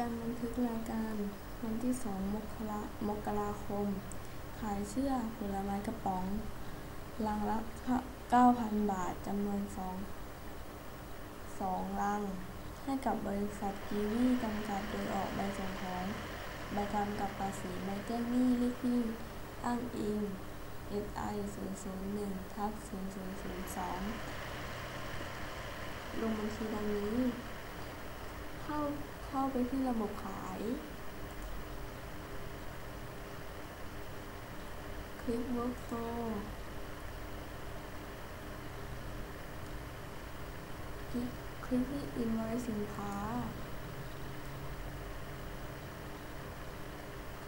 การบันทึกรายการวันที่ 2 มกรามกราคม ขายเสื้อผลไม้กระป๋อง ลังละ 9,000 บาทจำนวน 2 2 ลัง ให้กับบริษัทกีวีจำกัดโดยออกใบส่งของใบกำกับภาษีใบแจ้งหนี้เลขที่อ้างอิง SI 001ทับ0002 ลงบัญชีดังนี้ เข้า เข้าไปที่ระบบขาย คลิก Workflow คลิกคลิกที่ Invoice สินค้า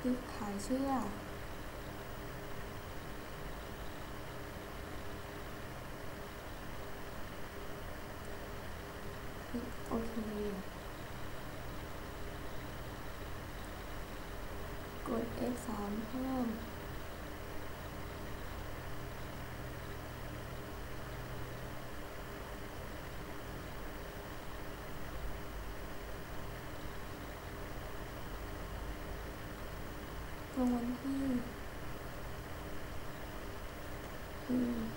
คลิกขายเชื่อ คลิกโอเค กด F3 เพิ่มลงวันที่อืม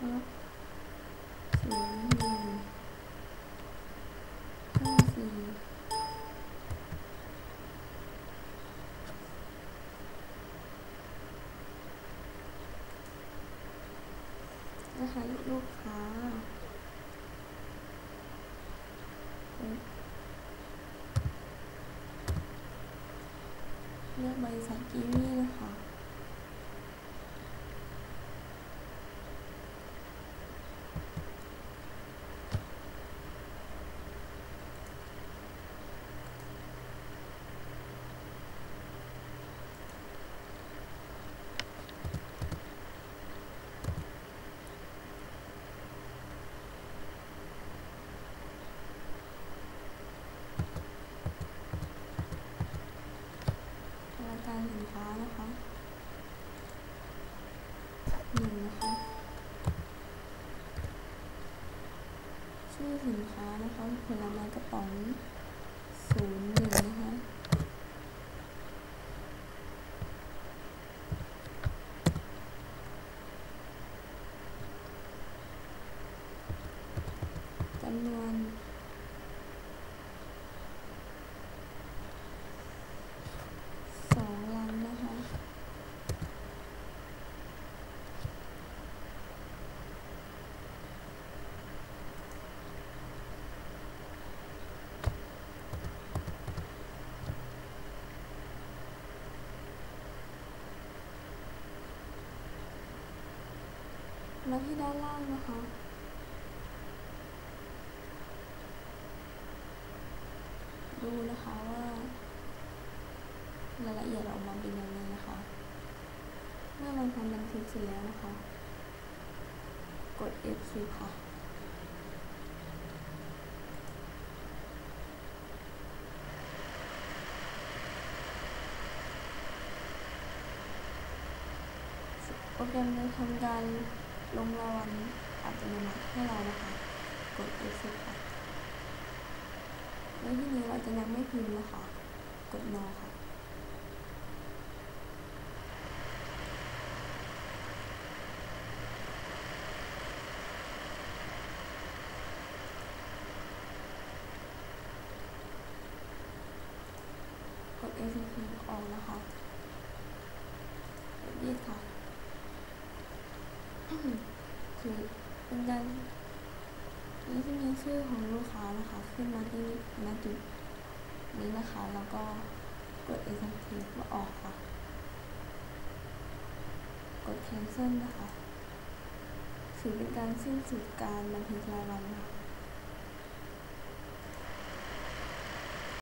ครับศูนย์หนึ่งห้าสี่รหัสลูกค้าเลือกบริษัทกีวีนะคะ ราย การสินค้านะคะหนึ่งนะคะ ชื่อสินค้านะคะผลไม้กระป๋องศูนย์หนึ่งนะคะ จำนวนสองลังนะคะ มาที่ด้านล่างนะคะ ดูนะคะว่ารายละเอียดออกมาเป็นยังไงนะคะ เมื่อเราทำบันทึกเสร็จแล้วนะคะ กด F10 ค่ะโปรแกรมจะทำการ ลงรางวัลอัตโนมัติให้เรานะคะ กด F10 ค่ะแล้วที่นี้เราจะยังไม่พิมพ์นะคะ กด no ค่ะกด ACP ออกนะคะกดยืดค่ะ คือ เป็นการนี้จะมีชื่อของลูกค้านะคะ ขึ้นมาที่ณจุดนี้นะคะ แล้วก็กด Execute ว่าออกค่ะ กด Cancel นะคะถือเป็นการสิ้นสุดการบันทึกรายวันนะคะ